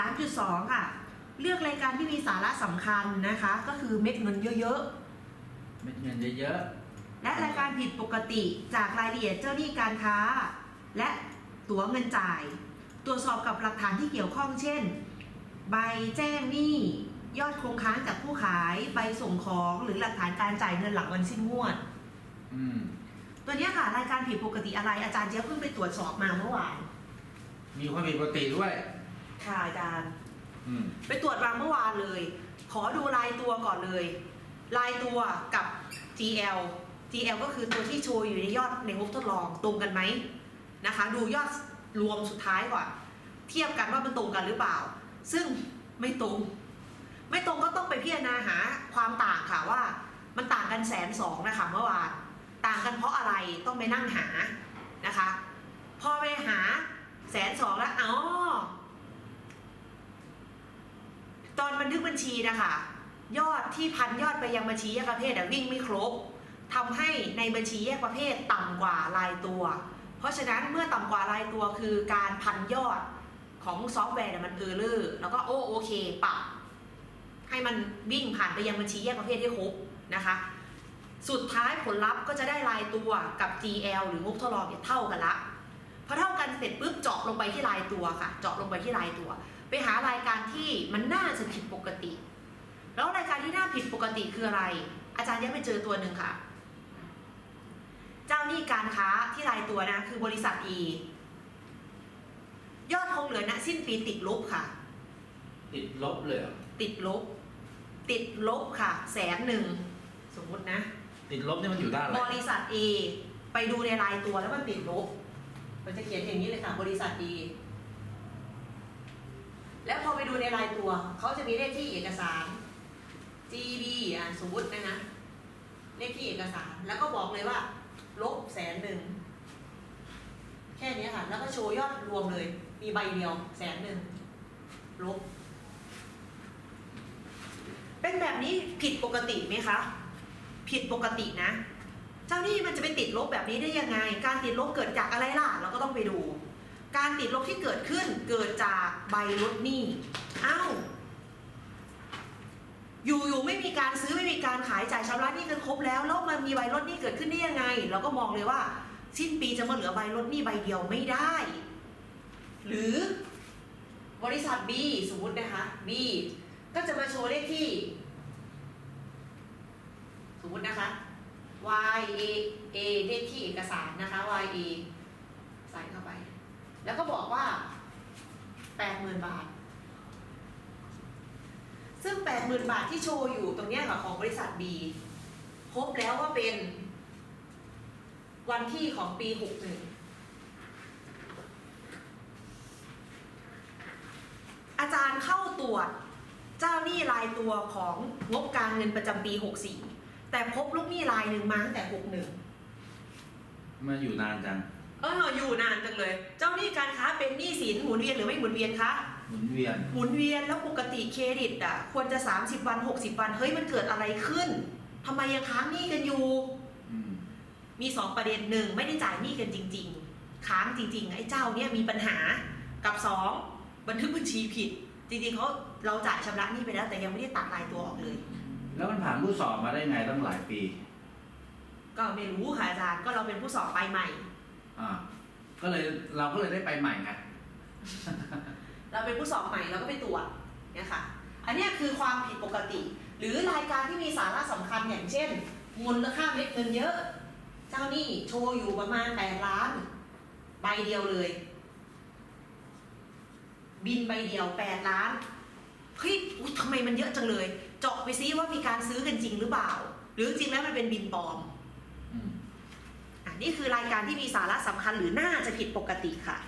3.2 ค่ะ เลือกรายการที่มีสาระสำคัญนะคะ ก็คือเม็ดเงินเยอะเม็ดเงินเยอะๆ และรายการผิดปกติจากรายละเอียดเจ้าหนี้การค้า และตั๋วเงินจ่าย ตรวจสอบกับหลักฐานที่เกี่ยวข้องเช่น ใบแจ้งหนี้ ยอดคงค้างจากผู้ขาย ใบส่งของหรือหลักฐานการจ่ายเงินหลังวันสิ้นงวดๆอืม ตัวเนี้ยค่ะรายการผิดปกติอะไรอาจารย์เจี๊ยบเพิ่งไปตรวจสอบมาเมื่อวาน มีความผิดปกติด้วย ค่ะอาจารย์ อืม ไปตรวจมาเมื่อวานเลย ขอดูรายตัวก่อนเลยรายตัวกับ GL GL ก็คือตัวที่โชว์อยู่ในยอดในงบทดลองตรงกันไหมนะคะ ดูยอดรวมสุดท้ายก่อน เทียบกันว่ามันตรงกันหรือเปล่า ซึ่งไม่ตรง ไม่ตรงก็ต้องไปพิจารณาหาความต่างค่ะว่า มันต่างกันแสนสองนะคะเมื่อวาน ต่างกันเพราะอะไรต้องไปนั่งหานะคะ พอไปหาแสนสองแล้วอ๋อ ตอนบันทึกบัญชีนะคะยอดที่พันยอดไปยังบัญชีแยกประเภทอะวิ่งไม่ครบทำให้ในบัญชีแยกประเภทต่ำกว่ารายตัว เพราะฉะนั้นเมื่อต่ำกว่ารายตัวคือการพันยอดของซอฟต์แวร์เนี่ยมันเออร์เลอร์แล้วก็โอโอเคปรับให้มันวิ่งผ่านไปยังบัญชีแยกประเภทให้ครบนะคะ สุดท้ายผลลัพธ์ก็จะได้รายตัวกับ GL หรืองบทดลองเท่ากันละ พอเท่ากันเสร็จปุ๊บเจาะลงไปที่รายตัวค่ะ เจาะลงไปที่รายตัว ไปหารายการที่มันน่าจะผิดปกติ แล้วรายการที่น่าผิดปกติคืออะไร อาจารย์ยังไปเจอตัวหนึ่งค่ะ เจ้าหนี้การค้าที่รายตัวนะคือบริษัท E ยอดคงเหลือณสิ้นปีติดลบค่ะ ติดลบเลยเหรอติดลบ ติดลบค่ะ แสนหนึ่งสมมุตินะ ติดลบนี่มันอยู่ด้านอะไรบริษัท A ไปดูในรายตัวแล้วมันติดลบ มันจะเขียนอย่างนี้เลยค่ะ บริษัท A แล้วพอไปดูในรายตัว เขาจะมีเลขที่เอกสาร GB อะสมมตินะนะเลขที่เอกสาร แล้วก็บอกเลยว่า ลบแสนหนึ่ง แค่นี้ค่ะ แล้วก็โชว์ยอดรวมเลย มีใบเดียวแสนหนึ่ง ลบ เป็นแบบนี้ผิดปกติไหมคะ ผิดปกตินะ จ้าหนี้มันจะไปติดลบแบบนี้ได้ยังไง การติดลบเกิดจากอะไรล่ะ เราก็ต้องไปดู การติดลบที่เกิดขึ้นเกิดจากใบลดหนี้ เอ้า อยู่ๆไม่มีการซื้อไม่มีการขายจ่ายชำระหนี้กันครบแล้ว แล้วมันมีใบลดหนี้เกิดขึ้นได้ยังไง เราก็มองเลยว่า สิ้นปีจะมาเหลือใบลดหนี้ใบเดียวไม่ได้ หรือบริษัท B สมมตินะคะ B ก็จะมาโชว์เลขที่ สมมตินะคะ y a a เลขที่เอกสารนะคะ y a ใส่เข้าไป แล้วก็บอกว่าแปดหมื่นบาท ซึ่งแปดหมื่นบาทที่โชว์อยู่ตรงนี้ค่ะของบริษัท B พบแล้วว่าเป็นวันที่ของปีหกหนึ่งอาจารย์เข้าตรวจเจ้าหนี้รายตัวของงบการเงินประจำปี 64 แต่พบลูกหนี้รายหนึ่งมาตั้งแต่61มันอยู่นานจังเอออยู่นานจังเลย เจ้าหนี้การค้าเป็นหนี้สินหมุนเวียนหรือไม่หมุนเวียนคะหมุนเวียนหมุนเวียนแล้วปกติเครดิตอะควรจะ 30 วัน 60 วัน เฮ้ยมันเกิดอะไรขึ้นทำไมยังค้างหนี้กันอยู่ อืมมี 2 ประเด็นหนึ่งไม่ได้จ่ายหนี้กันจริง ๆ ค้างจริง ๆ ไอ้เจ้าเนี่ยมีปัญหากับ 2 บันทึกบัญชีผิด จริงๆเขาเราจ่ายชำระหนี้ไปแล้วแต่ยังไม่ได้ตัดรายตัวออกเลย แล้วมันผ่านผู้สอบมาได้ไงตั้งหลายปี ก็ไม่รู้ค่ะอาจารย์ก็เราเป็นผู้สอบไปใหม่ อ่า ก็เลยเราก็เลยได้ไปใหม่ไง เราเป็นผู้สอบใหม่เราก็ไปตรวจเนี่ยค่ะ อันเนี้ยคือความผิดปกติ หรือรายการที่มีสาระสำคัญอย่างเช่นมูลค่าเม็ดเงินเยอะ เจ้าหนี้โชว์อยู่ประมาณแปดล้าน ใบเดียวเลย บินใบเดียวแปดล้านเฮ้ยอุ๊ยทำไมมันเยอะจังเลย เจาะไปซิว่ามีการซื้อกันจริงหรือเปล่า หรือจริงแล้วมันเป็นบินปลอมอืมอะนี่คือรายการที่มีสาระสำคัญหรือน่าจะผิดปกติค่ะ